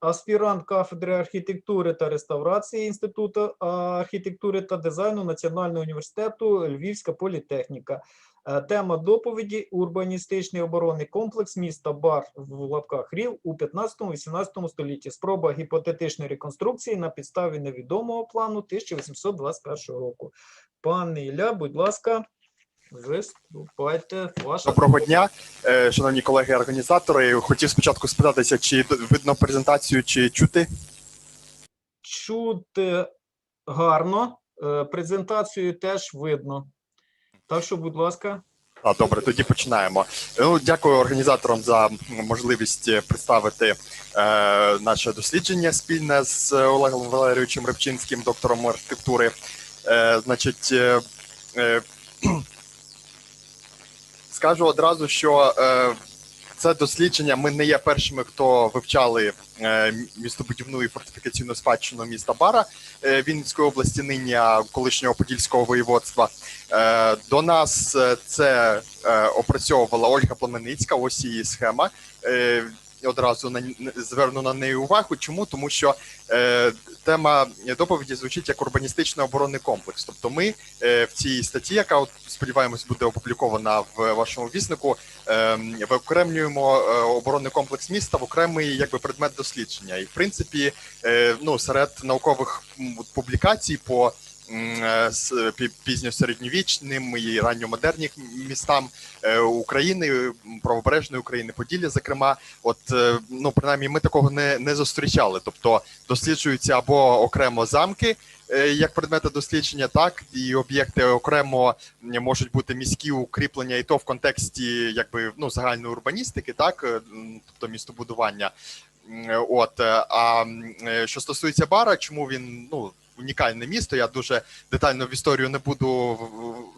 аспірант кафедри архітектури та реставрації Інституту архітектури та дизайну Національного університету Львівська політехніка. Е, Тема доповіді урбаністичний оборонний комплекс міста Бар в лапках Рів у 15-18 столітті. Спроба гіпотетичної реконструкції на підставі невідомого плану 1821 року. Пане Ілля, будь ласка, виступайте. Ваша Доброго дня, е, шановні колеги-організатори. Хотів спочатку спитатися, чи видно презентацію, чи чути? чути гарно. е, Презентацію теж видно. Так що, будь ласка, А, добре, тоді починаємо. Ну, дякую організаторам за можливість представити е, наше дослідження спільне з Олегом Валерійовичем Рибчинським, доктором архітектури. Е, значить, е, е, скажу одразу, що е, це дослідження. Ми не є першими, хто вивчали е, містобудівну і фортифікаційну спадщину міста Бара е, Вінницької області, нині колишнього подільського воєводства. Е, До нас е, це е, опрацьовувала Ольга Пламеницька. Ось її схема. Е, Одразу на зверну на неї увагу. Чому? Тому що е, тема доповіді звучить як урбаністичний оборонний комплекс. Тобто, ми е, в цій статті, яка от, сподіваємось буде опублікована в вашому віснику, е, виокремлюємо е, оборонний комплекс міста в окремий якби предмет дослідження. І в принципі, е, ну серед наукових публікацій по м, е, пізньосередньовічним і ранньомодернім містам е, України, правобережної України, Поділля, зокрема, от е, ну принаймні ми такого не, не зустрічали. Тобто досліджуються або окремо замки. Як предмети дослідження, так і об'єкти окремо можуть бути міські укріплення, і то в контексті якби ну загальної урбаністики, так тобто містобудування. От а що стосується бара, чому він ну унікальне місто? Я дуже детально в історію не буду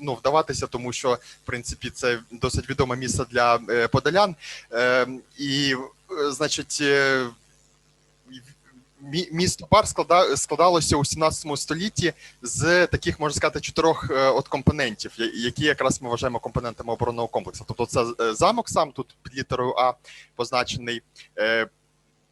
ну вдаватися, тому що в принципі це досить відоме місце для е, подолян. Е, І е, значить. е, Місто Бар складалося у 17 столітті з таких, можна сказати, чотирьох от компонентів, які якраз ми вважаємо компонентами оборонного комплексу. Тобто, це замок сам тут під літерою А позначений.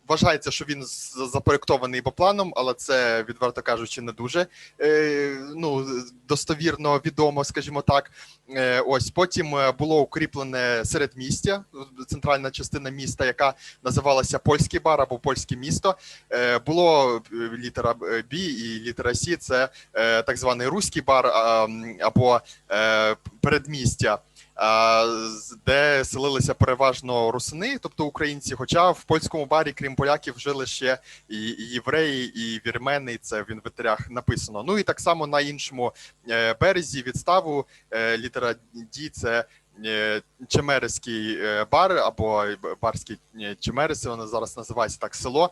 Е, Вважається, що він з- запроєктований планом, але це, відверто кажучи, не дуже е, ну, достовірно відомо, скажімо так. Е, ось потім е, було укріплене середмістя, центральна частина міста, яка називалася Польський бар або Польське місто. Е, було е, літера Б і літера Сі, це е, так званий руський бар або е, передмістя. Де селилися переважно русини, тобто українці. Хоча в польському барі, крім поляків, жили ще і євреї, і вірмени. Це в інвентарях написано. Ну і так само на іншому е, березі відставу е, літера Ді це е, Чемерський е, бар або барські е, Чемериси, воно зараз називається так село.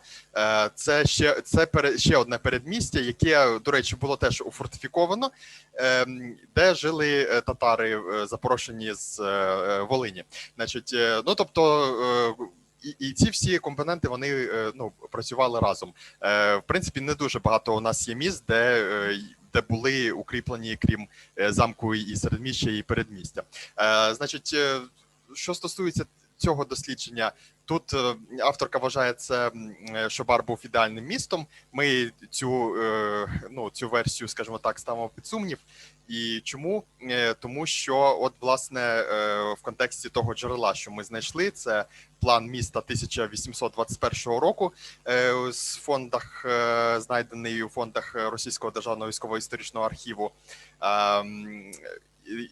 Це ще це ще одне передмістя, яке, до речі, було теж уфортифіковано, де жили татари запрошені з Волині. Значить, ну тобто. І, і ці всі компоненти вони ну працювали разом. Е, В принципі, не дуже багато у нас є міст, де, де були укріплені, крім е, замку і середміща, і передмістя. Е, Значить, е, що стосується цього дослідження, тут е, авторка вважає це, е, що бар був ідеальним містом. Ми цю, е, ну, цю версію, скажімо так, ставимо під сумнів. І чому? Тому що, от, власне, в контексті того джерела, що ми знайшли, це план міста 1821 року з фондах, знайдений у фондах Російського державного військово-історичного архіву.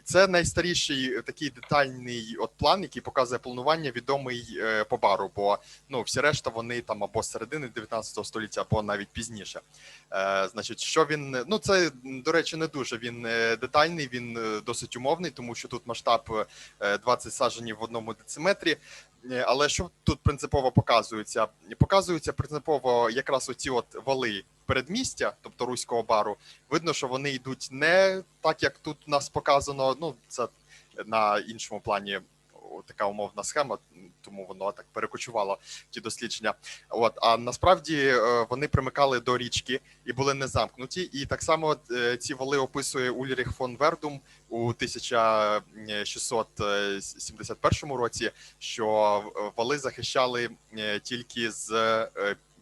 Це найстаріший такий детальний от план, який показує планування, відомий е, по бару. Бо ну всі решта вони там або з середини 19 століття, або навіть пізніше. Е, значить, що він ну це до речі, не дуже він е, детальний, він е, досить умовний, тому що тут масштаб е, 20 саджанів в одному дециметрі. Е, Але що тут принципово показується? Показується принципово якраз оці от вали передмістя, тобто руського бару. Видно, що вони йдуть не так, як тут у нас показано. Ну це на іншому плані така умовна схема, тому воно так перекочувало ті дослідження. От а насправді е, вони примикали до річки і були не замкнуті. І так само е, ці вали описує Ульріх фон Вердум у 1671 році, що вали захищали е, тільки з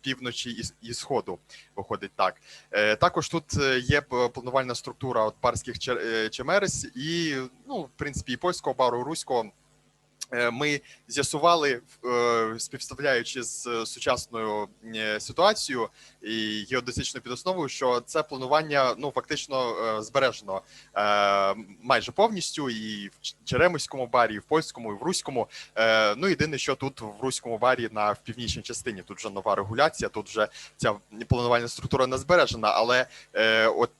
півночі і, сходу. Виходить так. Е, також тут е, є планувальна структура от парських е, чемерес і, ну, в принципі, і польського бару, і руського. Е, Ми з'ясували, е, співставляючи з е, сучасною ситуацією і геодезичною підосновою, що це планування ну фактично збережено майже повністю і в Ч- Черемоському барі, і в польському, і в руському. Ну єдине, що тут в руському барі на в північній частині тут вже нова регуляція. Тут вже ця планувальна структура не збережена, але от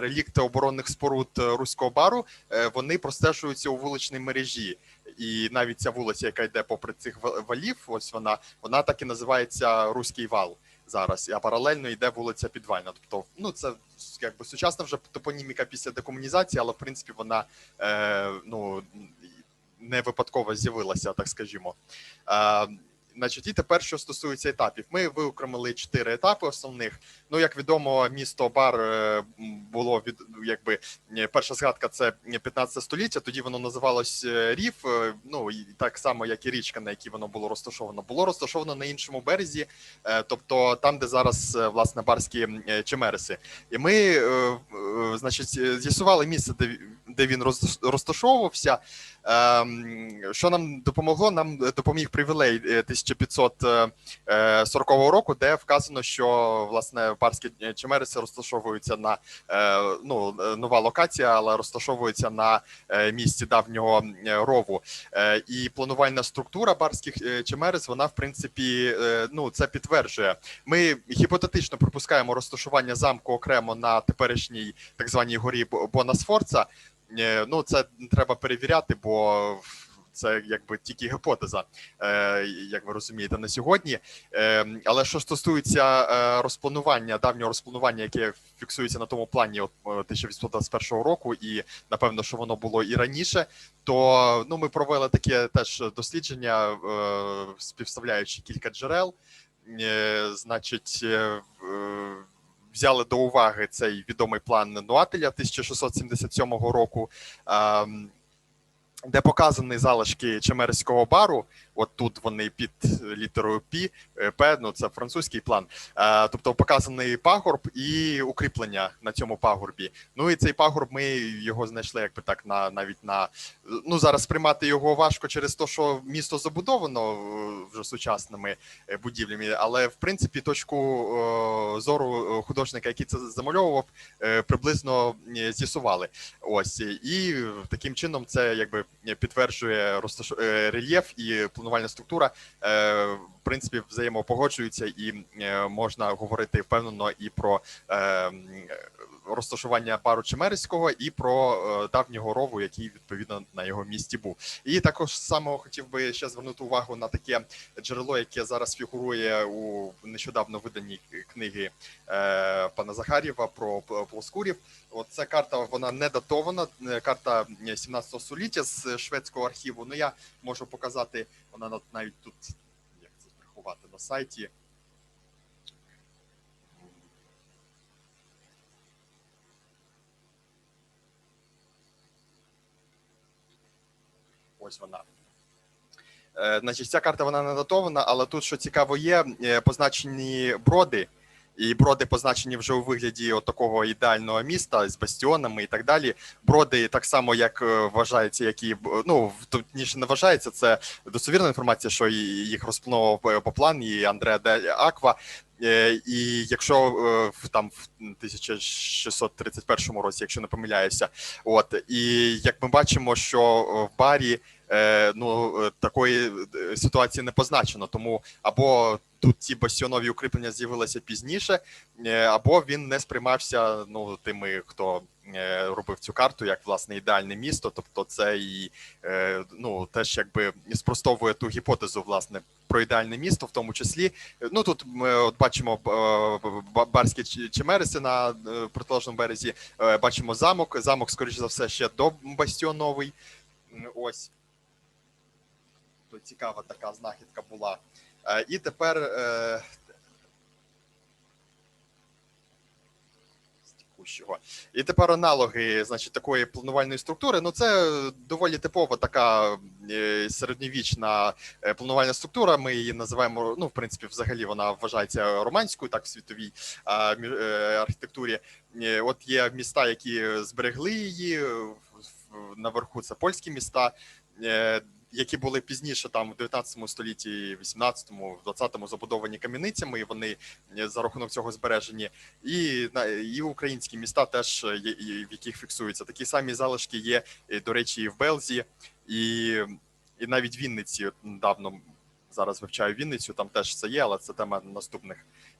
релікти оборонних споруд руського бару вони простежуються у вуличній мережі. І навіть ця вулиця, яка йде попри цих ва- валів, ось вона, вона так і називається Руський вал зараз. А паралельно йде вулиця Підвальна. Тобто, ну це якби сучасна вже топоніміка після декомунізації, але в принципі вона е, ну не випадково з'явилася, так скажімо. Е, Значить, і тепер, що стосується етапів, ми виокремили чотири етапи основних. Ну, як відомо, місто Бар е, було від якби е, перша згадка це 15 століття. Тоді воно називалось е, Рів. Ну і так само, як і річка, на якій воно було розташовано, було розташовано на іншому березі, тобто там, де зараз власне барські чемереси. І ми, значить, з'ясували місце, де, де він розташовувався. Ем, Що нам допомогло? Нам допоміг привілей е, 1540 року, де вказано, що власне барські е, чемереси розташовуються на е, ну, е, нова локація, але розташовуються на е, місці давнього е, рову. Е, І планувальна структура барських е, вона в принципі е, ну це підтверджує. Ми гіпотетично припускаємо розташування замку окремо на теперішній так званій горі Бонасфорца. Е, Ну, це треба перевіряти, бо це якби тільки гіпотеза, е, як ви розумієте, на сьогодні. Е, але що стосується розпланування, давнього розпланування, яке фіксується на тому плані от, е, 1821 року, і напевно, що воно було і раніше, то ну, ми провели таке теж дослідження, співставляючи кілька джерел. Значить, взяли до уваги цей відомий план Нуателя 1677 року, ем, де показані залишки Чемерського бару. От тут вони під літерою Пі, е, П, ну це французький план. Е, Тобто показаний пагорб і укріплення на цьому пагорбі. Ну і цей пагорб ми його знайшли, якби так, на навіть на ну зараз сприймати його важко через те, що місто забудовано е, вже сучасними е, будівлями, але в принципі точку е, зору е, художника, який це замальовував, е, приблизно е, з'ясували. Ось і е, таким чином це якби підтверджує розташ... е, рельєф і планувальна структура. е, В принципі, взаємопогоджуються, і е, можна говорити впевнено і про е, розташування пару Чемерського, і про е, давнього рову, який відповідно на його місці був. І також само хотів би ще звернути увагу на таке джерело, яке зараз фігурує у нещодавно виданій книги е, пана Захарєва про плоскурів. От ця карта вона не датована. е, Карта 17 століття з шведського архіву. Ну я можу показати, вона нав- навіть тут як це приховати на сайті. Ось вона. Е, Значить, ця карта вона не датована, але тут, що цікаво, є е, позначені броди, і броди позначені вже у вигляді от такого ідеального міста з бастіонами і так далі. Броди так само, як е, вважається, які ну точніше не вважається. Це достовірна інформація, що їх розпланував по- плані і Андреа де Аква. І якщо в там в 1631 році, якщо не помиляюся, от і як ми бачимо, що в барі ну е, такої е, ситуації не позначено, тому або тут ці бастіонові укріплення з'явилися пізніше, е, або він не сприймався ну тими, хто е, робив цю карту як власне ідеальне місто. Тобто, це і е, ну теж якби спростовує ту гіпотезу, власне. Про ідеальне місто, в тому числі. Ну тут ми от бачимо е, барські Ч- чемереси на е, протилежному березі. Е, Бачимо замок. Замок, скоріш за все, ще до бастіоновий. Ось то цікава така знахідка була. Е, І тепер. е. І тепер аналоги, значить, такої планувальної структури. Ну, це доволі типова така е, середньовічна планувальна структура. Ми її називаємо. Ну, в принципі, взагалі вона вважається романською, так в світовій архітектурі. От є міста, які зберегли її. Наверху це польські міста. Які були пізніше там в 19 столітті, 18-му, 20-му забудовані кам'яницями, і вони е, за рахунок цього збережені, і і українські міста теж е, є, в яких фіксуються. Такі самі залишки є, е, до речі, і в Белзі, і, і навіть в Вінниці. Недавно зараз вивчаю Вінницю, там теж це є, але це тема наступних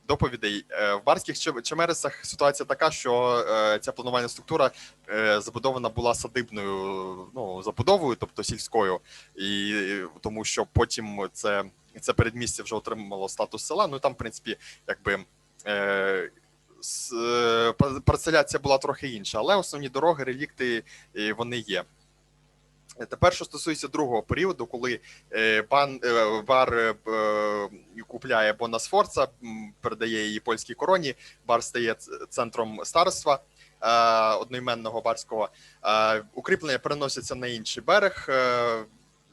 доповідей. Е, В барських Чем- чемересах ситуація така, що е, ця планувальна структура е, забудована була садибною ну, забудовою, тобто сільською, і тому що потім це, це передмістя вже отримало статус села. Ну там, в принципі, якби. Парцеляція була трохи інша, але основні дороги, релікти вони є. Тепер, що стосується другого періоду, коли е, бар купляє Бона Сфорца, передає її польській короні, бар стає центром старства е, одноіменного барського. Е, Укріплення переносяться на інший берег. е,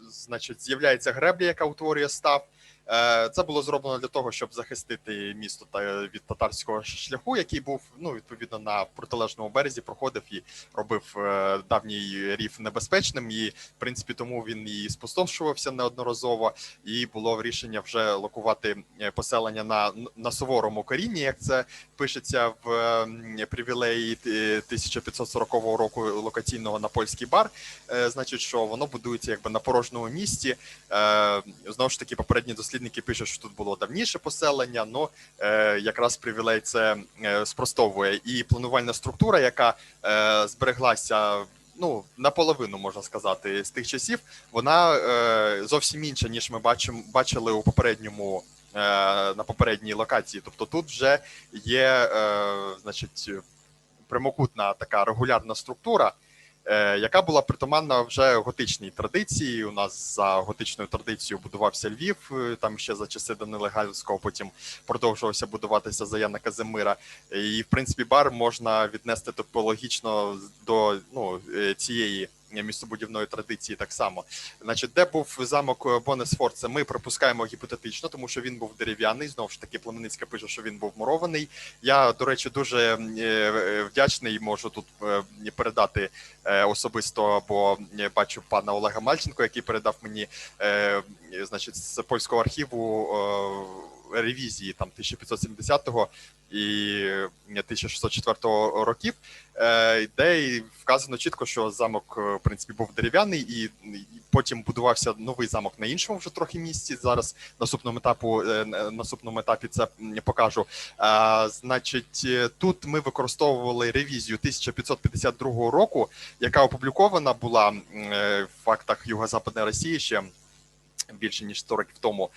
Значить, з'являється греблі, яка утворює став. Е, Це було зроблено для того, щоб захистити місто та від татарського шляху, який був ну відповідно на протилежному березі, проходив і робив е, давній рів небезпечним. І в принципі тому він і спустошувався неодноразово. І було рішення вже локувати е, поселення на, на суворому корінні, як це пишеться в привілеї е, 1540 року локаційного на польський бар. Значить, що воно будується якби на порожньому місці. Знову ж таки, попередні дослідники пишуть, що тут було давніше поселення. Ну якраз привілей це е, спростовує і планувальна структура, яка е, збереглася. Ну, наполовину можна сказати, з тих часів вона е, зовсім інша, ніж ми бачимо, бачили у попередньому на попередній локації. Тобто тут вже є, е, значить, прямокутна така регулярна структура, яка була притаманна вже готичній традиції. У нас за готичною традицією будувався Львів, е, там ще за часи Данила Гальського, потім продовжувався будуватися за Яна Казимира. І в принципі, бар можна віднести топологічно до ну, е, цієї містобудівної традиції так само. Значить, де був замок Бонесфорце, ми припускаємо гіпотетично, тому що він був дерев'яний. Знову ж таки, Племенницька пише, що він був мурований. Я, до речі, дуже е, е, вдячний. Можу тут е, передати е, особисто, бо е, бачу пана Олега Мальченко, який передав мені, е, значить, з польського архіву. Ревізії там 1570-го і 1604 років, е, де вказано чітко, що замок е, в принципі був дерев'яний, і потім будувався новий замок на іншому вже трохи місці. Зараз наступному етапу е, на наступному етапі це покажу. Значить, тут ми використовували ревізію 1552 року, яка опублікована була в фактах Юго-Западної Росії ще більше ніж 100 років тому.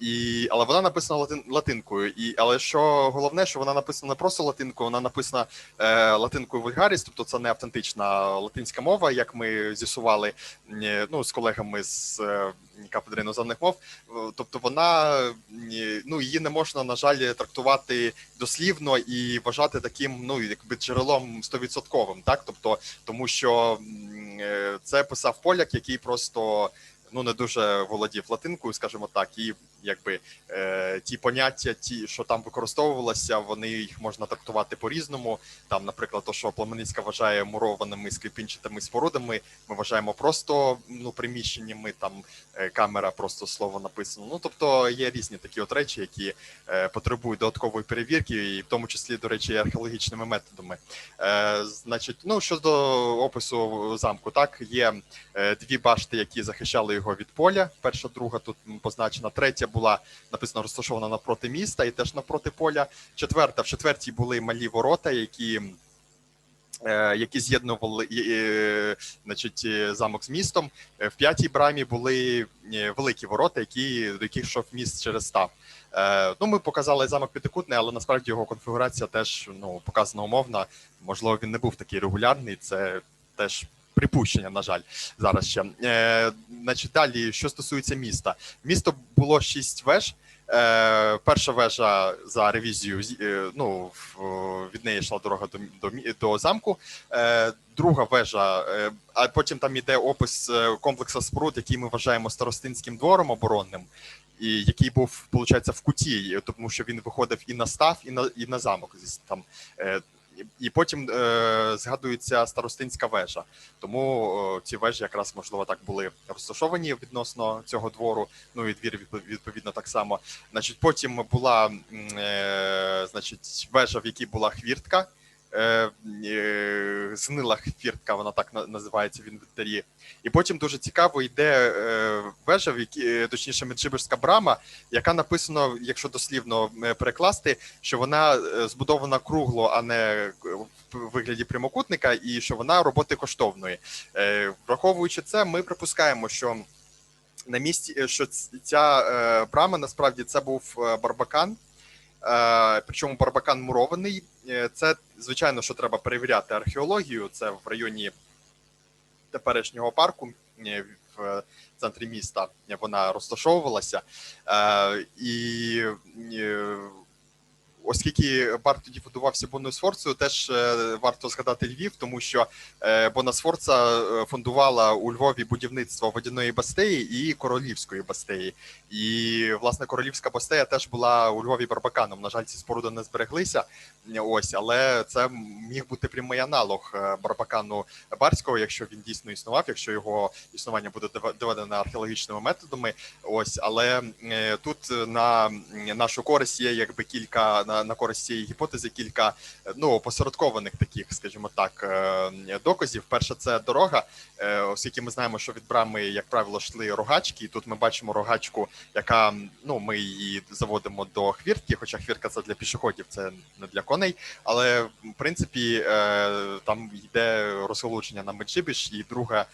І, але вона написана латин, латинкою. І, але що головне, що вона написана не просто латинкою, вона написана е, латинкою вульгаріс, тобто це не автентична латинська мова, як ми з'ясували ну, з колегами з е, кафедри іноземних мов. Е, Тобто вона ну, її не можна, на жаль, трактувати дослівно і вважати таким ну, якби джерелом стовідсотковим, так? Тобто, тому що е, це писав поляк, який просто ну не дуже володів латинкою, скажімо так, і якби е, ті поняття, ті, що там використовувалося, вони їх можна трактувати по-різному. Там, наприклад, то, що Племенницька вважає мурованими скрипінчатими спорудами, ми вважаємо просто ну приміщеннями. Там е, камера, просто слово написано. Ну тобто є різні такі от речі, які е, потребують додаткової перевірки, і в тому числі, до речі, археологічними методами. Е, значить, ну щодо опису замку, так є е, дві башти, які захищали його від поля. Перша, друга тут позначена. Третя була написано розташована навпроти міста і теж навпроти поля. Четверта, в четвертій були малі ворота, які. е, Які з'єднували значить, е, замок з містом. Е, В п'ятій брамі були великі ворота, які, до яких йшов міст через став. Ну, ми показали замок п'ятикутний, але насправді його конфігурація теж ну, показана умовна. Можливо, він не був такий регулярний. Це теж припущення, на жаль, зараз ще. Е, значить, далі, що стосується міста, місто було шість веж. Е, перша вежа за ревізію, е, ну від неї йшла дорога до, до, до замку. Е, друга вежа, е, а потім там іде опис е, комплексу споруд, який ми вважаємо старостинським двором оборонним, і який був, виходить, в куті, тому що він виходив і на став, і на і на замок. Там, і- потім е, згадується старостинська вежа. Тому е, ці вежі якраз можливо так були розташовані відносно цього двору. Ну і двір відповідно так само. Значить, потім була е, значить, вежа, в якій була хвіртка. Е, е, Знила хвіртка, вона так називається в інвентарі. І потім дуже цікаво йде е, вежа, в якій, е, точніше, Меджибірська брама, яка написано, якщо дослівно перекласти, що вона збудована кругло, а не в вигляді прямокутника, і що вона роботи коштовної. Враховуючи це, ми припускаємо, що на місці, що ця брама насправді це був барбакан. Е, причому барбакан мурований. Е, Це звичайно, що треба перевіряти археологію. Це в районі теперішнього парку е, в центрі міста вона розташовувалася. І оскільки бар тоді будувався Бонусфорцею, теж е, варто згадати Львів, тому що е, Бонасфорца е, фондувала у Львові будівництво водяної бастеї і королівської бастеї. І власне королівська бастея теж була у Львові барбаканом. На жаль, ці споруди не збереглися. Ось, але це міг бути прямий аналог барбакану барського, якщо він дійсно існував, якщо його існування буде дов- доведено археологічними методами. Ось, але тут на нашу користь є якби кілька на, на користь цієї гіпотези кілька е, ну опосередкованих таких, скажімо так, е, доказів. Перше, це дорога, е, оскільки ми знаємо, що від брами, як правило, йшли рогачки, і тут ми бачимо рогачку, яка ну ми її заводимо до хвіртки, хоча хвіртка це для пішоходів, це не для коней. Але в принципі там йде розголудження на Меджибіж, і друга.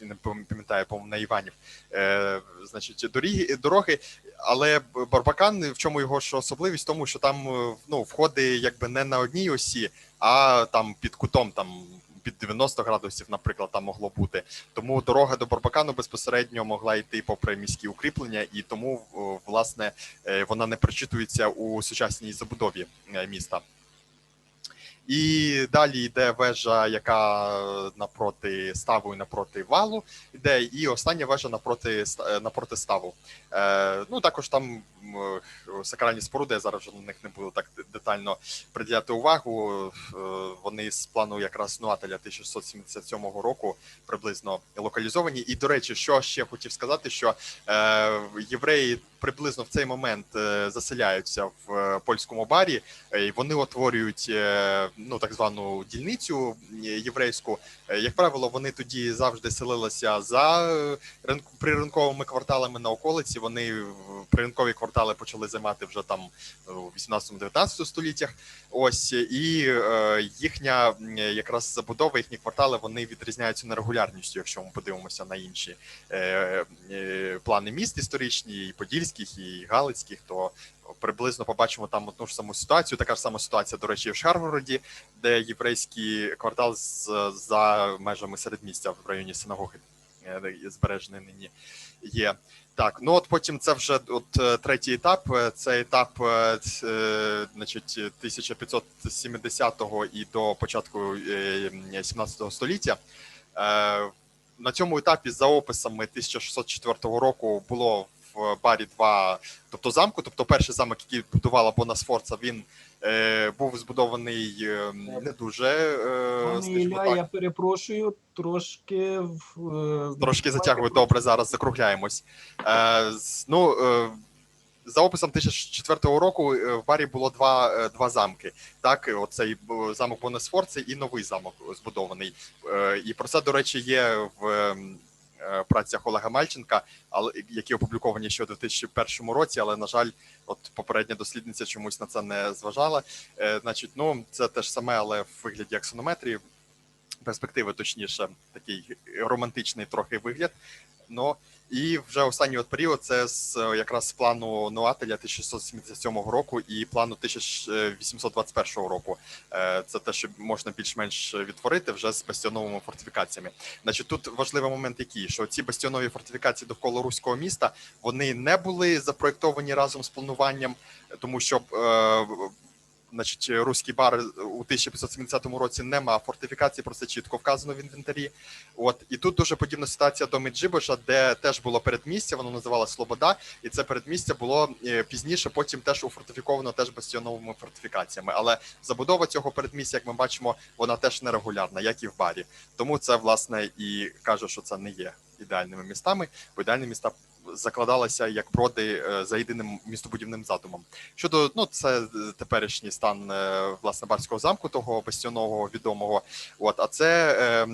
Не пам- пам'ятаю, по на Іванів. Е, значить, дороги, дороги, але Барбакан, в чому його ж особливість? Тому, що там е, ну, входи якби не на одній осі, а там під кутом, там під 90 градусів, наприклад, там могло бути. Тому дорога до Барбакану безпосередньо могла йти попри міські укріплення, і тому власне е, вона не прочитується у сучасній забудові е, міста. І далі йде вежа, яка напроти ставу і напроти валу йде, і остання вежа напроти е, напроти ставу. Е, ну також там е, сакральні споруди. Я зараз вже на них не буду так детально приділяти увагу. Е, вони з плану якраз Нуателя 1677 року приблизно локалізовані. І до речі, що ще хотів сказати, що е, євреї приблизно в цей момент е, заселяються в польському барі, і вони утворюють е, ну так звану дільницю е, єврейську. Е, Як правило, вони тоді завжди селилися за е, ринку приринковими кварталами на околиці. Вони приринкові квартали почали займати вже там у 18-19 століттях. Ось і їхня якраз забудова, їхні квартали вони відрізняються нерегулярністю, якщо ми подивимося на інші плани міст історичні, і подільських, і галицьких, то приблизно побачимо там одну ж саму ситуацію. Така ж сама ситуація, до речі, в Шаргороді, де єврейський квартал з, за межами середмістя в районі синагоги е, збережений нині є. Так, ну от потім це вже от е, третій етап. Е, Це етап, значить, 1570-го і до початку е, 17 століття. На цьому етапі за описами 1604 року було в барі два, тобто замку, тобто перший замок, який будувала Бонасфорца, він е, був збудований е, не дуже, е, Пане скажімо Ілля, так, я перепрошую, трошки в- е, Трошки затягую, добре, зараз закругляємось. Е, з- ну, е, за описом 2004 року е, в барі було два, е, два замки. Так, оцей е, замок Бонесфорце і новий замок збудований. Е, і про це, до речі, є в е, працях Олега Мальченка, але які опубліковані ще у 2001 році. Але на жаль, от попередня дослідниця чомусь на це не зважала. Е, значить, ну це те ж саме, але в вигляді аксонометрії. Перспективи, точніше, такий романтичний трохи вигляд. Ну і вже останній от період це з е, якраз з плану Нуателя 1677 року і плану 1821 року. Е, Це те, що можна більш-менш відтворити вже з бастіоновими фортифікаціями. Значить, тут важливий момент, який що ці бастіонові фортифікації довкола руського міста вони не були запроєктовані разом з плануванням, тому що е, значить, руський бар у 1570 році не мав фортифікації, про це чітко вказано в інвентарі. От і тут дуже подібна ситуація до Меджибоша, де теж було передмістя, воно називалося Слобода, і це передмістя було е, пізніше, потім теж уфортифіковано теж бастіоновими фортифікаціями. Але забудова цього передмістя, як ми бачимо, вона теж нерегулярна, як і в барі. Тому це власне і каже, що це не є ідеальними містами, бо ідеальні міста закладалися як броди е, за єдиним містобудівним задумом. Щодо ну, це е, теперішній стан е, власне барського замку, того бастіонового відомого. От, а це,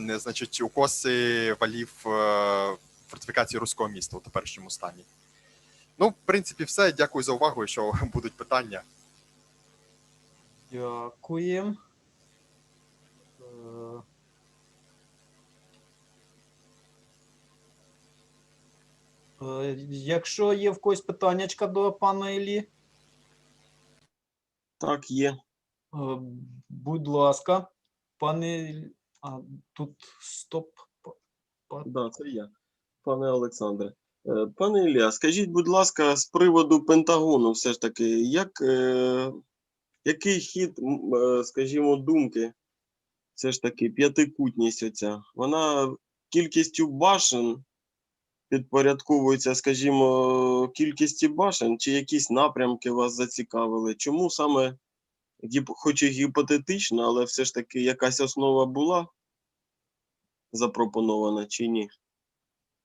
е, значить, укоси валів фортифікації руського міста у теперішньому стані. Ну, в принципі, все. Дякую за увагу. Якщо будуть питання. Дякуємо. Е, е, Якщо є в когось питаннячка до пана Іллі, Так, є. е, будь ласка, пане а, тут стоп. Да, це я, пане Олександре. Е, Пане Ілля, скажіть, будь ласка, з приводу Пентагону, все ж таки, як, е, який хід, е, скажімо, думки, все ж таки, п'ятикутність оця, вона кількістю башен підпорядковується, скажімо, кількості башен, чи якісь напрямки вас зацікавили? Чому саме, хоч і гіпотетично, але все ж таки якась основа була запропонована чи ні?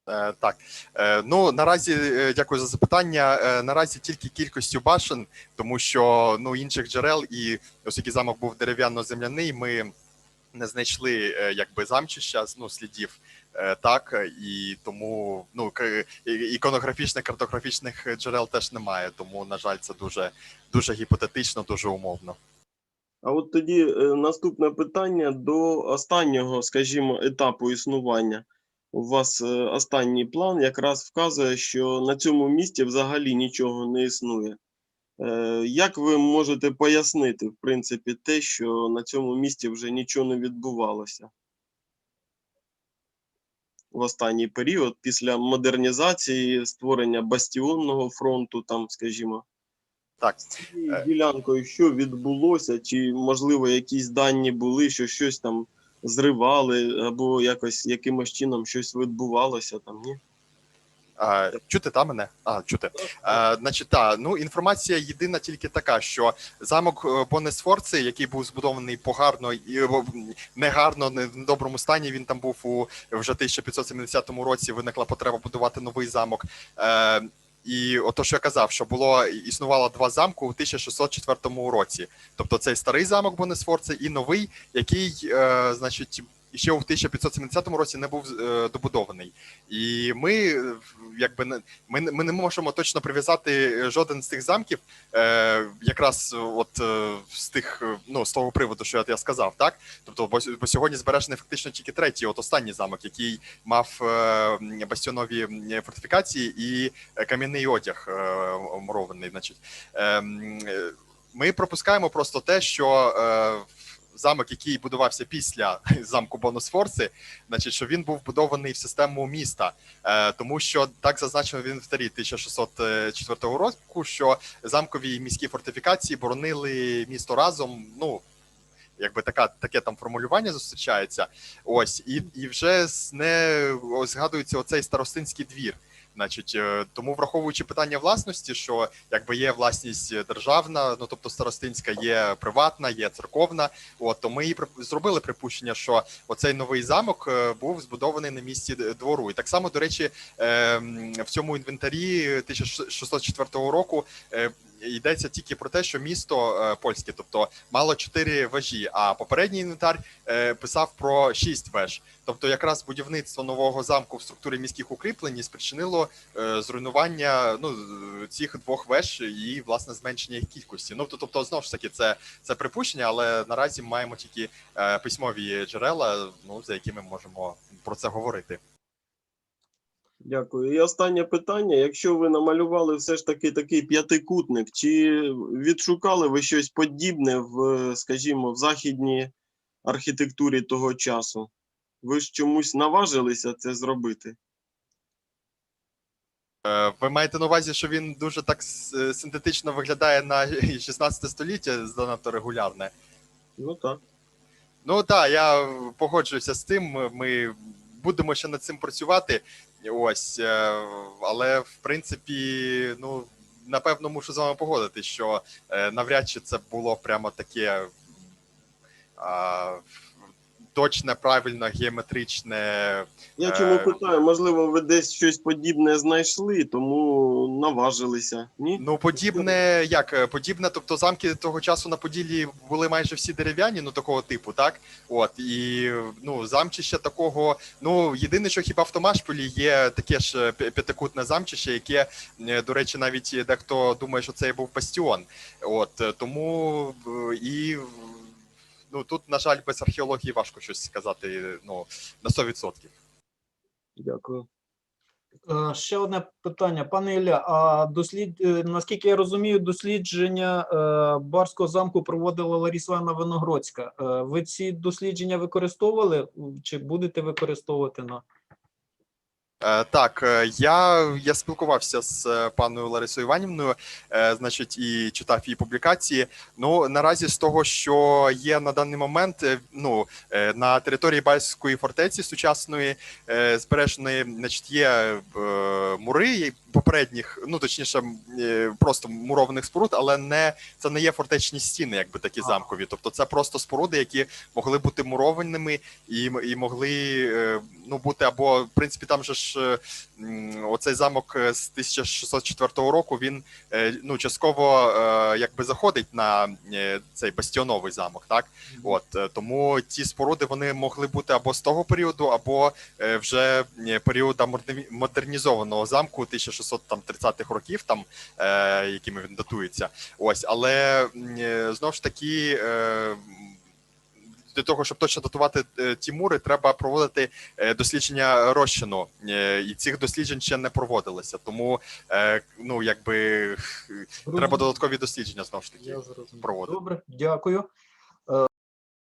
Е, так, е, ну наразі е, дякую за запитання. Наразі тільки кількістю башен, тому що ну інших джерел, і оскільки замок був дерев'яно-земляний, ми не знайшли якби замчища ну, слідів. Е, Так, і тому ну іконографічних, картографічних джерел теж немає. Тому, на жаль, це дуже дуже гіпотетично, дуже умовно. А от тоді е, наступне питання до останнього, скажімо, етапу існування. У вас е, останній план якраз вказує, що на цьому місці взагалі нічого не існує. Як ви можете пояснити, в принципі, те, що на цьому місці вже нічого не відбувалося? В останній період, після модернізації, створення бастіонного фронту, там, скажімо, Так, цією ділянкою, що відбулося, чи можливо якісь дані були, що щось там зривали, або якось якимось чином щось відбувалося там, ні? Чути та мене? А, чути. А, значить, та, ну інформація єдина тільки така, що замок е, Бонесфорци, який був збудований погарно і негарно, не в доброму стані. Він там був у вже 1570 році. Виникла потреба будувати новий замок. Е, і ото, що я казав, що було існувало два замки у 1604 році. Тобто цей старий замок Бонесфорци і новий, який, е, значить, ще у 1570 році не був е, добудований. І ми, е, якби ми, ми не можемо точно прив'язати жоден з цих замків, е, якраз от е, з тих, е, ну з того приводу, що я, я сказав, так тобто, бо, бо сьогодні збережений фактично тільки третій, от останній замок, який мав е, бастіонові фортифікації і е, кам'яний одяг е, мурований. Значить, е, е, ми пропускаємо просто те, що. Е, Замок, який будувався після замку Бонусфорци, значить, що він був будований в систему міста, Е, тому що так зазначено в інвентарі 1604 року, що замкові міські фортифікації боронили місто разом. Ну якби така таке там формулювання зустрічається. Ось і, і вже не згадується оцей старостинський двір. Значить, е, тому враховуючи питання власності, що якби є власність державна, ну тобто старостинська, є приватна, є церковна. От то ми і зробили припущення, що оцей новий замок е, був збудований на місці двору. І так само, до речі, е, в цьому інвентарі 1604 року. Йдеться тільки про те, що місто е, польське, тобто мало чотири вежі, а попередній інвентар е, писав про шість веж. Тобто, якраз будівництво нового замку в структурі міських укріплень спричинило е, зруйнування ну цих двох веж і власне зменшення їх кількості. Ну то- тобто, знову ж таки, це, це припущення, але наразі маємо тільки письмові джерела, ну за якими можемо про це говорити. Дякую. І останнє питання. Якщо ви намалювали все ж таки такий п'ятикутник, чи відшукали ви щось подібне в, скажімо, в західній архітектурі того часу? Ви ж чомусь наважилися це зробити? Е, Ви маєте на увазі, що він дуже так синтетично виглядає на 16 століття, занадто регулярне. Ну так. Ну так, я погоджуюся з тим. Ми будемо ще над цим працювати. Ось, е, але в принципі, ну напевно, мушу з вами погодити, що е, навряд чи це було прямо таке а, точне, правильно, геометричне. Я чому Е, питаю, можливо, ви десь щось подібне знайшли, тому наважилися. Ні? Ну, подібне, як е, подібне, тобто замки того часу на Поділлі були майже всі дерев'яні, ну такого типу, так? От і ну замчище такого. Ну єдине, що хіба в Томашполі є таке ж е, п'ятикутне замчище, яке, до речі, навіть дехто думає, що це був бастіон. От тому і ну тут, на жаль, без археології важко щось сказати ну на 100%. Дякую. Е, Ще одне питання, пане Ілля. А дослід, е, наскільки я розумію, дослідження е, Барського замку проводила Ларіслана Івановна Виногродська. Ви ці дослідження використовували чи будете використовувати на Так, е, я, я спілкувався з е, паною Ларисою Іванівною, е, значить, і читав її публікації. Ну, наразі з того, що є на даний момент, е, ну, е, на території Бальської фортеці сучасної е, збережені, значить, є е, мури попередніх, ну точніше, е, просто мурованих споруд, але не це не є фортечні стіни, якби такі замкові. Тобто це просто споруди, які могли бути мурованими і, і могли е, ну, бути або, в принципі, там же ж е, оцей замок е, з 1604 року він е, ну, частково якби заходить на цей бастіоновий замок, так? От тому ті споруди вони могли бути або з того періоду, або вже періоду модернізованого замку 1630-х років, там якими він датується. Ось, але м, знову ж таки. Для того, щоб точно датувати е, ті мури, треба проводити е, дослідження розчину, е, і цих досліджень ще не проводилося. Тому ну якби треба додаткові дослідження знову ж таки. Проводити. Добре, дякую.